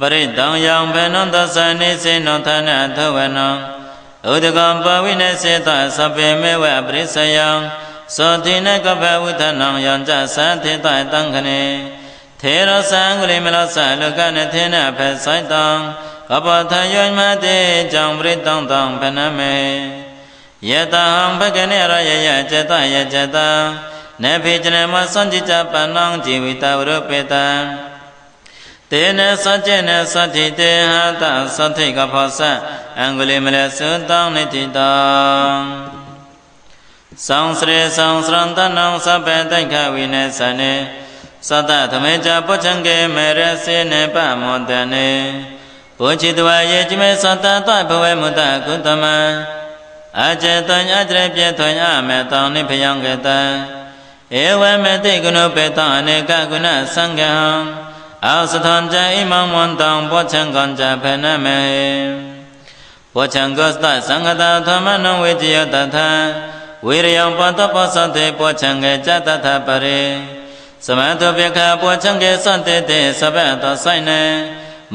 ပရိတောင်ယောင်ဘေနံသသနေစေနောသနသဝနံဥဒကံပဝိနေစေတသဗ္ဗေမေဝပရိစယံသောတိနကပဝုသနံယံဇသသေတတံခနေထေရသံဂုလိမလောသလကနထေနဖစိုက်တံကပထယောမတေကြောင့်ပရိတောင်တံဖနမေယတဟံဘဂနေရယယကျတယကျတနေဖိကျနမသံจิตပဏံជីဝိတဝရပေတံ တေနသัจေနသတိတေဟတသတိကဖောစံအင်္ဂလိမလသုတောင်းနိတိတံသောစရေသောစရန္တနံသဗ္ဗေတိခဝိနေသနေသတ္တသမေဇပုချံကေမေရစေနေပမွန်တနေဘောချိတဝယေจิမေသတ္တတဘဝေမုတကုတမံအကျေတံအကြရပြေထွင်အမေတောင်းနိဖယံကတံဧဝမေတိကုဏပေတံအနေကကုဏသံဃံ အာသထံဇဣမံမွန်တံဘောချံကံဇဖနမေဘောချံကောသသံဃတသမနံဝေကြယတထဝိရိယံပတ္တပသတေဘောချံကေဇတထပရိသမတပခဘောချံကေသတေတေသဗ္ဗတောဆိုင်နေ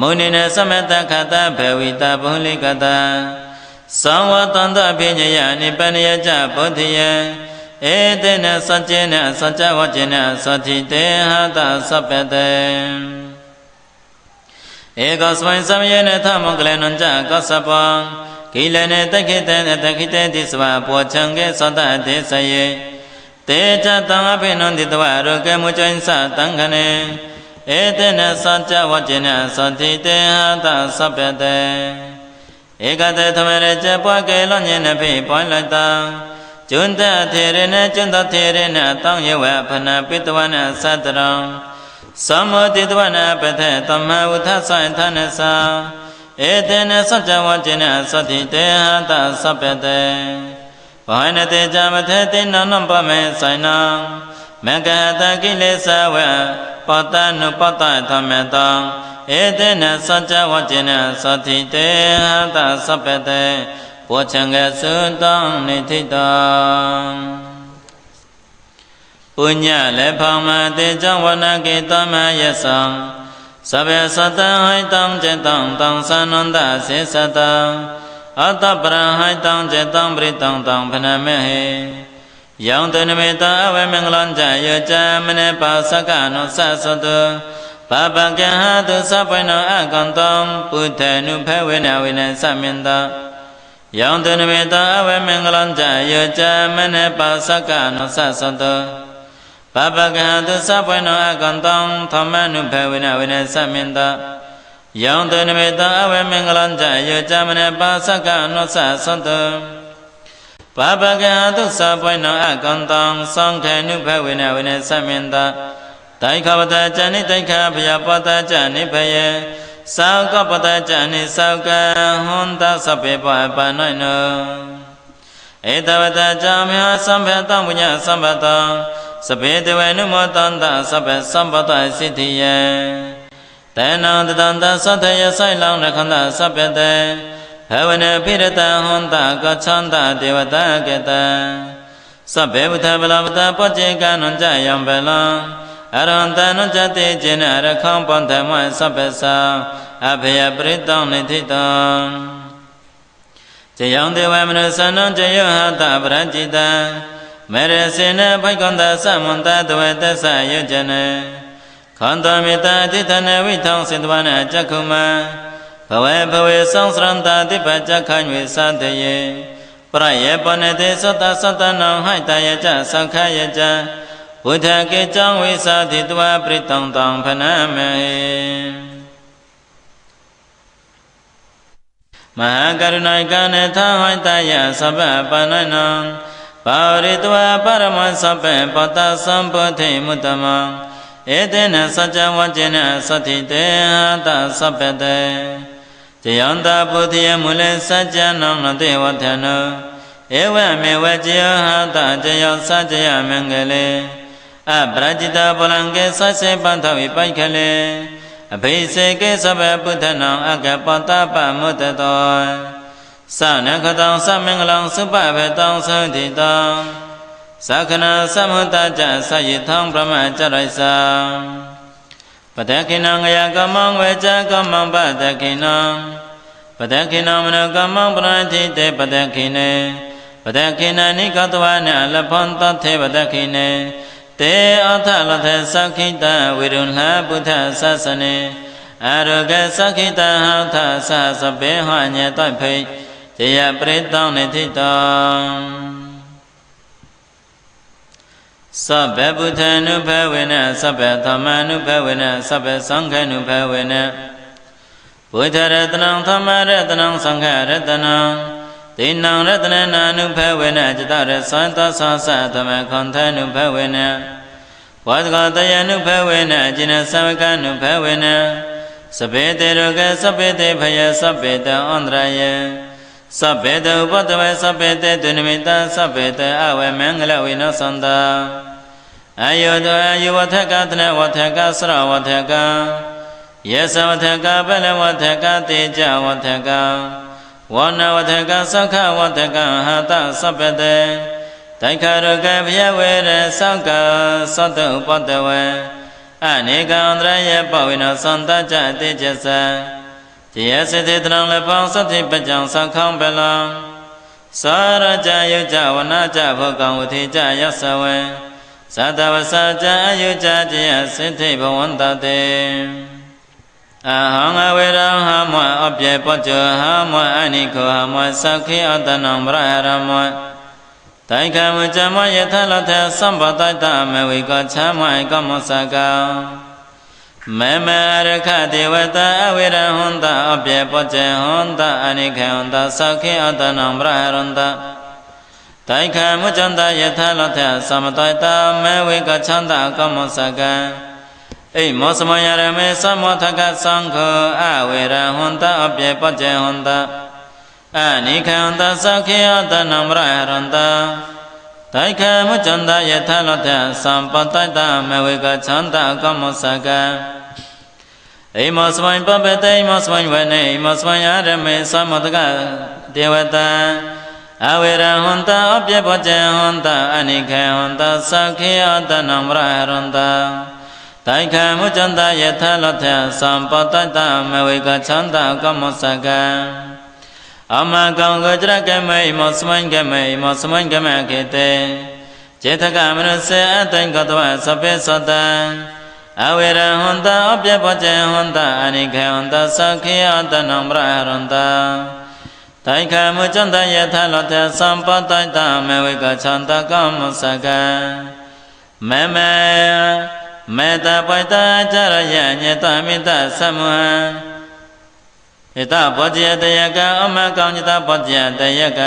မုနိနေသမတခတဘေဝိတဘုလိကတံသံဝတန္တပိညယနိပနိယကြဘုဒ္ဓယံ ဧတေနစัจ ेन စัจ java จินသတိတေဟတသဗ္ဗတေဧကသမိုင်းသမယေနသမုကလေနံကြကသပံကိလနေတခိတေနတခိတေတိသဝပောချံကေသတ္တတေစယေတေချတံအဖိနံတိတဝရောကေမုချိသတံခနေဧတေနစัจ java จินသတိတေဟတသဗ္ဗတေဧကတေသမရေကျပွားကေလောညေနဖိပွားလို က်တံကျွန်းတထေရနကျွန်းတထေရနတောင်းရဝဖနပိတဝနသတ္တရံသမ္မောတိတဝနပထေတမဝုထဆိုင်သနသဧတေနသัจ java จินသတိတေဟတသဗ္ဗတေဘာနတေဇမထေတိနနံပမေဆိုင်နံမကဟတကိလေသာဝပတ္တနုပတ္တသမတံဧတေနသัจ java จินသတိတေဟတသဗ္ဗတေ ဘောချံကသုတံနိထိတံပုညလေဖောင်မတေဇံဝနကေတမယသံသဗ္ဗသတ္တဟိတံจิตံတံသနန္တစေသတံအတ္တပရဟိတံจิตံပရိတံတံဖနမေဟေယောင်တနမေတအဝေမင်္ဂလံဇယောဇမနေပါစကနုသသတုပပကဟတုသဗ္ဗနောအကံတံပုထေနုဖေဝေနဝေနသမင်တံ ယောင်တနမေတအဝေမင်္ဂလံဇယောဇမနေပါစကနုသသတုပပကဟတုသဗ္ဗနောအကံတံသမနုဖေဝေနဝေနသမင်တံယောင်တနမေတအဝေမင်္ဂလံဇယောဇမနေပါစကနုသသတုပပကဟတုသဗ္ဗနောအကံတံသံခေနုဖေဝေနဝေနသမင်တံတိုင်ခပတဇာနိတိုင်ခဖယပတဇာနိဖယေ သောကပတဇာနိသောကဟွန်တသဗ္ဗေပပနိုင်နောဧတဝတဇာမြာသံဘတံဝိညာသံဘတံသဗေတဝေနုမောတန္တသဗ္ဗသံပတစိတ္တိယတေနံတတန္တသတ္တယဆိုင်လောင်းရခန္တသဗ္ဗတေဘဝနေပိရတဟွန်တကချန္တဒေဝတာကေတံသဗ္ဗေဝထဗလဝတပောจิကနံကြယံဗလံ အရဟံတနုဇတိจินရခံပန္တမသဗ္ဗသံအဘယပရိတောနိတိတံဇယံဒေဝမနသနံဇယောဟတပရจิတံမေရစေနဘိကန္တသမန္တတဝတသယုဇနေခန္တမေတ္တာတိတနဝိထောင်စေတဝနာจักขุမံဘဝေဘဝေသံစရန္တာတိပจักခညွေသတယေပရယေပနတေသတ္တသတ္တနံဟိတယကြသံခယကြ ဘုဒ္ဓကေကြောင့်ဝိသတိတဝပရိတံတံဖနမေမဟာကရုဏိကနေသဟိတယသဗ္ဗပဏနံပါရိတဝပရမသဗ္ဗပတ္တသံပုထိမုတ္တမံဧတေနစัจ java จินသတိတေဟတသဗ္ဗတေဇယန္တာပုတိယမူလေစัจ jana နတေဝထနံဧဝမေဝဇယဟတဇယောစัจ jaya မင်္ဂလေ အပရจิตဗလံကေသစေပန္ထဝိပိုက်ကလေအဘိစေကေသဗ္ဗပုဒ္ဓနံအကပတ္တပမုတ္တတောသနခတံသမင်္ဂလံသုပဗေတံသံတိတံသခဏသမုတ္တကြသယိထံဗြဟ္မကြရိသံပတခိနံငယကမံဝေဇကမံပတခိနံပတခိနံမနကမံပရတိတေပတခိနေပတခိနနိကတဝနလဖန်တထေပတခိနေ တေအထလထေသခိတဝိရုဏဘုဒ္ဓသသနေအာရောဂသခိတဟောထသသဘေဟညေတောဖိဇယပရိတောနိတိတောသဗ္ဗဗုဒ္ဓ ानु ဘဝေနသဗ္ဗသမ္မာ ानु ဘဝေနသဗ္ဗသံဃာ ानु ဘဝေနဘုဒ္ဓရတနံသမ္မာရတနံသံဃာရတနံ တိဏံရတနနာနုဘဝေနจิตရသံသသသသမခန္ဓာနုဘဝေနဝါဒကတယနုဘဝေနအจินသဝကနုဘဝေနစပေတေရောဂစပေတေဖယစပေတံအန္တရယေစပေတဥပတဝေစပေတေဒုနိမိတစပေတေအဝေမင်္ဂလဝိနောသန္တာအယောတောအယောဝထကသနဝထကစရဝထကယေသဝထကပလဝထကတေကြဝထက ဝနဝထကသခဝထကဟာတစပတေတိုင်ခရကဘယဝေရသောကသတ္တဥပတဝေအနေကံတရယေပဝိနောသန္တကြတေကျသတယစေတေတံလပောင်းသတိပကြံသခေါံပလံသာရကြယုကြဝနာကြဘောကံဝတိကြယသဝေသတ္တဝဆာကြအယုကြတိယစိဋ္ဌိဘဝန္တတေ အဟံအဝေရံဟမွအပြေပောကြဟမွအနိခောဟမွသခိအတနံဗရဟရမွတိုင်ခံဝကြမယထလထသံပတတမဝိကချမွကမောစကမမရခဒေဝတာအဝေရဟွန်တအပြေပောကြဟွန်တအနိခေဟွန်တသခိအတနံဗရဟရန္တတိုင်ခံမုဇန္တယထာလထသမတတမေဝေကချန္တကမောစကံ အိမောစမယရမေသမောထကသံဃောအဝေရဟွန်တအပြေပကျေဟွန်တအနိခံတသခေယတနံရဟရန္တတိုင်ခံမုဇန္တယထာလထသံပတတမေဝေကချန္တကမောစကံအိမောစမယပပတေမောစမယဝနေမောစမယရမေသမောထကဒေဝတာအဝေရဟွန်တအပြပကျေဟွန်တအနိခေဟွန်တသခေယတနံမရဟရန္တ တိုင်ခံမုဇန္တယထလထသံပတတမဝေကချန္တကမောစကံအမကောင်ကကြရကမေမောစမင်ကမေမောစမင်ကမေခေတေចេတကမနစေအတိုင်ကတဝသပေသတံအဝေရဟွန်တအပြပကျေဟွန်တအနိခေဟွန်တသခေယတနံမရဟရန္တတိုင်ခံမွចန္တယထလောတသံပတတမေဝေကချန္တကမစကံမေမေ မေတ္တပိုက်တာကြရယညတမိတသမွဟဣတဘောဇယတယကအမကောင်းညတဘောဇယတယက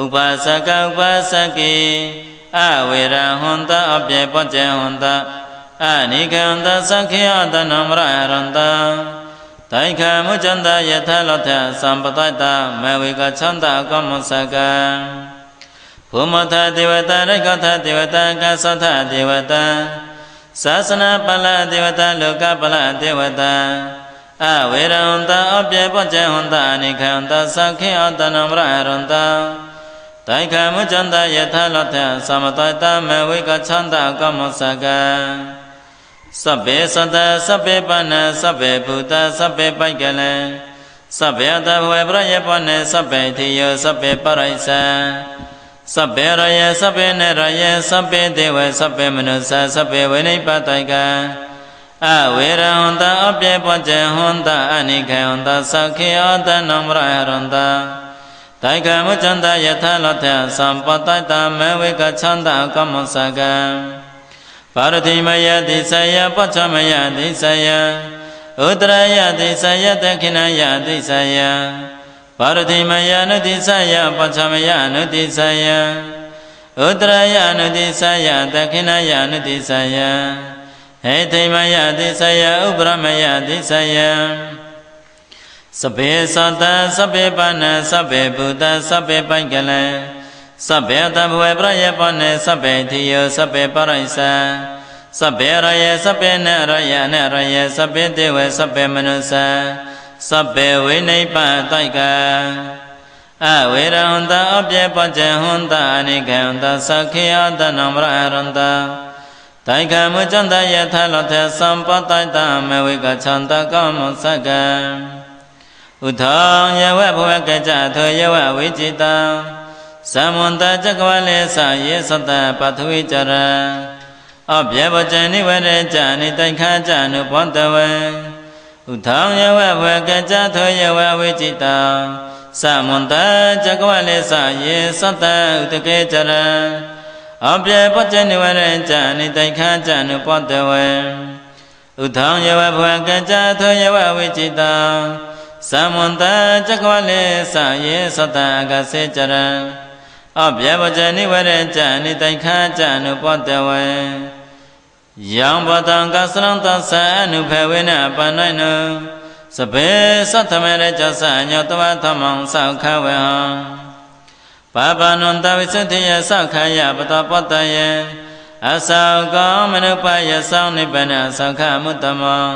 ဥပါစကဥပါစကိအဝေရဟွန်တအပြေဘောဇေဟွန်တအနိကံတသခေယတနမရဟရန္တတိုင်ခံမုဇန္တယထလောထသံပတတမေဝေကချန္တကမ္မစကံဘုမထဒေဝတာရိကထဒေဝတာကသထဒေဝတာ သာသနာပလဒေဝတာလောကပလဒေဝတာအဝေရဟန္တအပြေပကျေဟန္တအနိခံတသခေအတနမရဟန္တတိုင်ခံမုဇန္တယထလောထသမတတမေဝေကချန္တကမ္မစကံစဗ္ဗေသတ္တစဗ္ဗေပဏစဗ္ဗေဘုတစဗ္ဗေပိုက်ကလံစဗ္ဗေအတဘဝေပရယေပနေစဗ္ဗေတိယောစဗ္ဗေပရိစ္ဆာ စဗ္ဗေရယစဗ္ဗေနရယစဗ္ဗေဒေဝစဗ္ဗေမနုဿစဗ္ဗေဝိနိပတိကံအဝေရဟံတအပြေပစ္စဟံတအနိခေဟံတသခိယတနံရဟရံတတိုင်ကမုဇန္တယထလထသံပတတမေဝေကချန္တကမ္မစကံပါရတိမယတိဆယပัจချမယတိဆယဥတရယတိဆယတခိဏယတိဆယ ပါရတိမယနုတိဆယပစ္စမယနုတိဆယဥတရယနုတိဆယဒခိဏယနုတိဆယဟေသိမယတိဆယဥပရမယတိဆယစဘေသတ္တစဘေပနစဘေဘုဒ္ဓစဘေပင်္ဂလံစဘေတဘဝေပရယပနစဘေတိယစဘေပရိစ္ဆာစဘေရယစဘေနရယနရယစဘေတေဝစဘေမနုစ္ဆာ စဗ္ဗေဝိနိဗ္ဗာတိုက်ကအဝေရဟန္တအပြေပကျေဟန္တအနိခေဟန္တသခေယတနံရဟရန္တ တိုင်ခံမွចန္တယထာလောထေသံပတိုင်တမဝိကချန္တကောမစကံဥထောယဝဘဝကကြထောယဝဝိจิตံသမွန်တဇဂဝလေသယေသတပထဝိจရံအပြဘဇဏိဝရจาနိတိုင်ခာจနုဘောတဝံ ဥထောယဝဘဝကကြထောယဝဝိจิตံသမွန်တဇဂဝလေသယေသတဥတကေจရံအပြပัจจနိဝရจาနိတိုင်ခာจနုဘောတဝံဥထောယဝဘဝကကြထောယဝဝိจิตံသမွန်တဇဂဝလေသယေသတကစေจရံအပြဘဇနိဝရจนิတိုင်ခာจနုပောတဝေ ယံဘတံကသရံတသံအနုဖေဝေနပန္နိုင်နစဘေသတ္တမေရကြသညောတဝသမောင်သောခဝေဟံပပနန္တဝိသတိယသောခယပတပတ္တယေအသောကောမနုပယသောနိဗ္ဗာန်သောခမုတ္တမော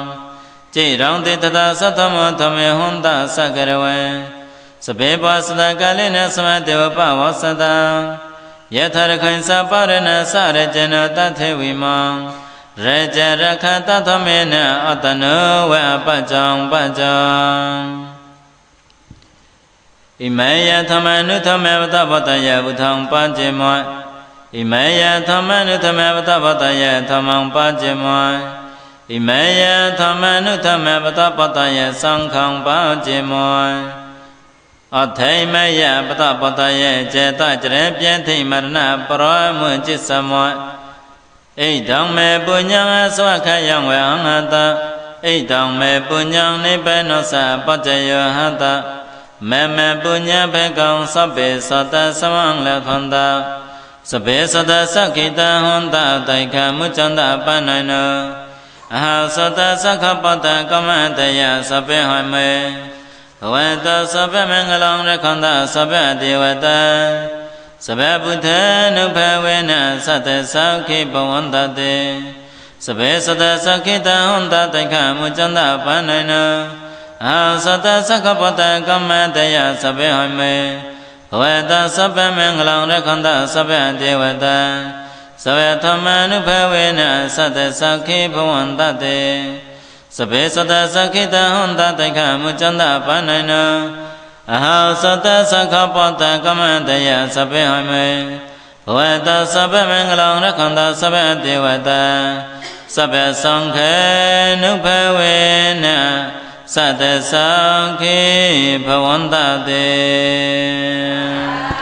ကြိရောင်တေတသာသတ္တမောသမေဟွန်တသကရဝေစဘေပါစတကလိနသမတေဝပဝသတံယထရခိုင်စပါရဏစရကျနတထေဝိမော ရจရခတသမေနအတနောဝပကြောင့်ပကြောင့်ဣမေယသမနုသမေဝတဘတယဘုထောင်ပัจจิမောဣမေယသမနုသမေဝတဘတယသမံပัจจิမောဣမေယသမနုသမေဝတဘတယသံဃံပัจจิမောအထိမယပတပတယေចេတจရပြင်းထိမရဏပရောမွန်จิตစမော ဣဒံမေပုညံအသဝခယံဝေဟံတဣဒံမေပုညံနိဗ္ဗာနောသပัจจယောဟတမေမေပုညံဘေကံသဗ္ဗေသတ္တသမံလဖန္တာသဗ္ဗေသတ္တသခိတဟွန်တတိုင်ခံမုចန္တပဏ္ဏနောအဟသတ္တသက္ခပတ္တကမ္မတယသဗ္ဗေဟမေဝတ္တသဗ္ဗမင်္ဂလံရခန္တသဗ္ဗဒေဝတံသ ဗ္ဗဗုဒ္ဓနုဘဝေနသတ္တသခိဘဝန္တတေသဗ္ဗေသတ္တသခိတဟွန်တတိခမုចန္တပန္နနောအာသတ္တသက္ကပတကမ္မတယသဗ္ဗေဟမေဘဝတ္တသဗ္ဗမင်္ဂလံရခန္တသဗ္ဗဒေဝတံသဗ္ဗသမနုဘဝေနသတ္တသခိဘဝန္တတေစဘေသတသခိတဟွန်တတိခမုចန္တပန္နနော အဟောသတ္တသက္ခပောတကမန္တယသဗ္ဗေဟမေဘဝတသဗ္ဗမင်္ဂလံရခန္တသဗ္ဗဒေဝတံသဗ္ဗသံခေနုဘဝေနသတ္တသံခေဘဝန္တတေ